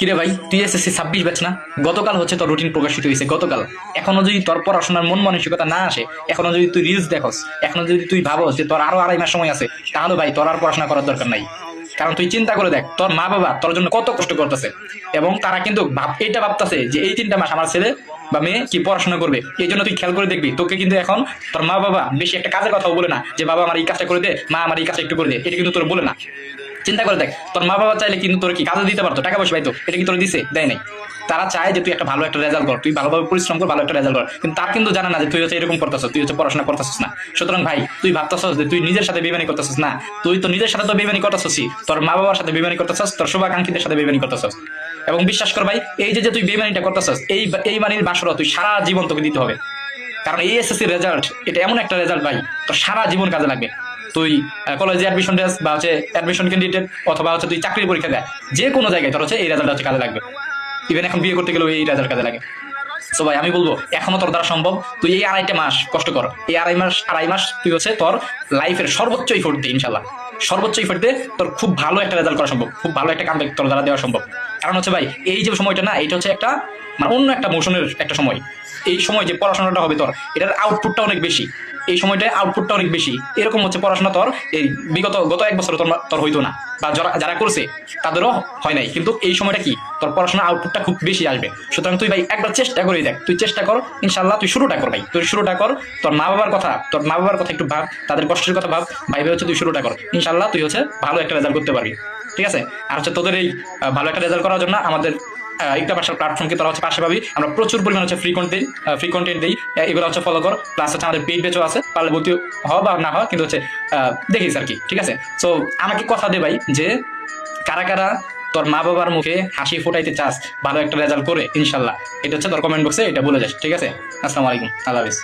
কিরে ভাই তুই এসএসসি ছাব্বিশ ব্যাচ না? গতকাল হচ্ছে তোর রুটিন প্রকাশিত হয়েছে গতকাল। এখনও যদি তোর পড়াশোনার মন মানসিকতা না আসে, এখনও যদি তুই রিলস দেখোস, এখনও যদি তুই ভাবস যে তোর আরও আড়াই মাস সময় আছে, তাহলে ভাই তোর আর পড়াশোনা করার দরকার নাই। কারণ তুই চিন্তা করে দেখ, তোর মা বাবা তোর জন্য কত কষ্ট করতেছে। এবং তারা কিন্তু এইটা ভাবতেছে যে এই তিনটা মাস আমার ছেলে বা মেয়ে কি পড়াশোনা করবে। এই জন্য তুই খেয়াল করে দেখবি, তোকে কিন্তু এখন তোর মা বাবা বেশি একটা কাজের কথাও বলে না, যে বাবা আমার এই কাজটা করে দে, মা আমার এই কাজটা একটু করে দে, এটা কিন্তু তোর বলে না। চিন্তা করে দেখ, তোর মা বাবা চাইলে কিন্তু তোর কি কাজে দিতে পারতো, টাকা পয়সা পাইতো, এটা কি তোর দিছে? দেয় নাই। তারা চায় যে তুই একটা ভালো একটা রেজাল্ট কর, তুই ভালোভাবে পরিশ্রম কর, ভালো একটা রেজাল্ট কর। কিন্তু তার কিন্তু জানে না যে তুই হচ্ছে এরকম করতেছ তুই হচ্ছে পড়াশোনা করতেছিস না। সুতরাং ভাই, তুই ভাবতেছস যে তুই নিজের সাথে বেমানি করতেছিস না। তুই তো নিজের সাথে তো বেমানি করতেছিস তোর মা বাবার সাথে বেমানি করতেছস, তোর শুভাকাঙ্ক্ষীদের সাথে বেমানি করতেছস। এবং বিশ্বাস কর ভাই, এই যে তুই বেমানিটা করতেছস, এই এই মানির বাসরা তুই সারা জীবন তোকে দিতে হবে। কারণ এই এসএসসি রেজাল্ট এটা এমন একটা রেজাল্ট ভাই, তোর সারা জীবন কাজে লাগবে। তুই কলেজে অ্যাডমিশন টেস্ট বা হচ্ছে অ্যাডমিশন ক্যান্ডিডেট অথবা হচ্ছে তুই চাকরির পরীক্ষা দেয়, যে কোনো জায়গায় তোর হচ্ছে এই রেজাল্ট হচ্ছে কাজে লাগবে। ইভেন এখন বিয়ে করতে গেলেও এই রেজাল্ট কাজে লাগে। সো ভাই, আমি বলব, এখনও তোর দ্বারা সম্ভব, তুই এই আড়াইটা মাস কষ্ট কর। এই আড়াই মাস আড়াই মাস তুই হচ্ছে তোর লাইফের সর্বোচ্চ ইফোর্ট দে ইনশাল্লাহ সর্বোচ্চ ইফোর্ট দে, তোর খুব ভালো একটা রেজাল্ট করা সম্ভব, খুব ভালো একটা কাম তোর দ্বারা দেওয়া সম্ভব। কারণ হচ্ছে ভাই, এই যে সময়টা না এটা হচ্ছে একটা মানে অন্য একটা মোশনের একটা সময়। এই সময় যে পড়াশোনাটা হবে তোর, এটার আউটপুটটা অনেক বেশি। এই সময়টায় আউটপুটটা অনেক বেশি। এরকম হচ্ছে পড়াশোনা তোর, এই বিগত, গত এক বছর তোর হইতো না। বা যারা যারা করছে, তাদেরও হয় নাই। কিন্তু এই সময়টা কি? তোর পড়াশোনা আউটপুটটা খুব বেশি আসবে। সুতরাং তুই ভাই একবার চেষ্টা করে দেখ। তুই চেষ্টা কর ইনশাল্লাহ তুই শুরুটা কর ভাই। তুই শুরুটা কর, তোর মা বাবার কথা, তোর মা বাবার কথা একটু ভাব, তাদের কষ্টের কথা ভাব ভাইবে হচ্ছে তুই শুরুটা কর। ইনশাল্লাহ তুই হচ্ছে ভালো একটা রেজাল্ট করতে পারবি। ঠিক আছে? আর হচ্ছে তোদের এই ভালো একটা রেজাল্ট করার জন্য আমাদের ভাষার প্ল্যাটফর্মকে তারা হচ্ছে পাশে পাবি আমরা প্রচুর পরিমাণ হচ্ছে ফ্রি কন্টেন্ট ফ্রি কন্টেন্ট দিই। এগুলো হচ্ছে ফলো কর। প্লাস হচ্ছে আমাদের পেড বেচও আছে। পারলে ভর্তি হ বা না হয় কিন্তু হচ্ছে দেখিস আর কি, ঠিক আছে? সো আমাকে কথা দে ভাই যে কারা কারা তোর মা বাবার মুখে হাসি ফোটাইতে চাস, ভালো একটা রেজাল্ট করে, ইনশাল্লাহ। এটা হচ্ছে তোর কমেন্ট বক্সে এটা বলে যাস, ঠিক আছে? আসসালামু আলাইকুম, আল্লাহ হাফিজ।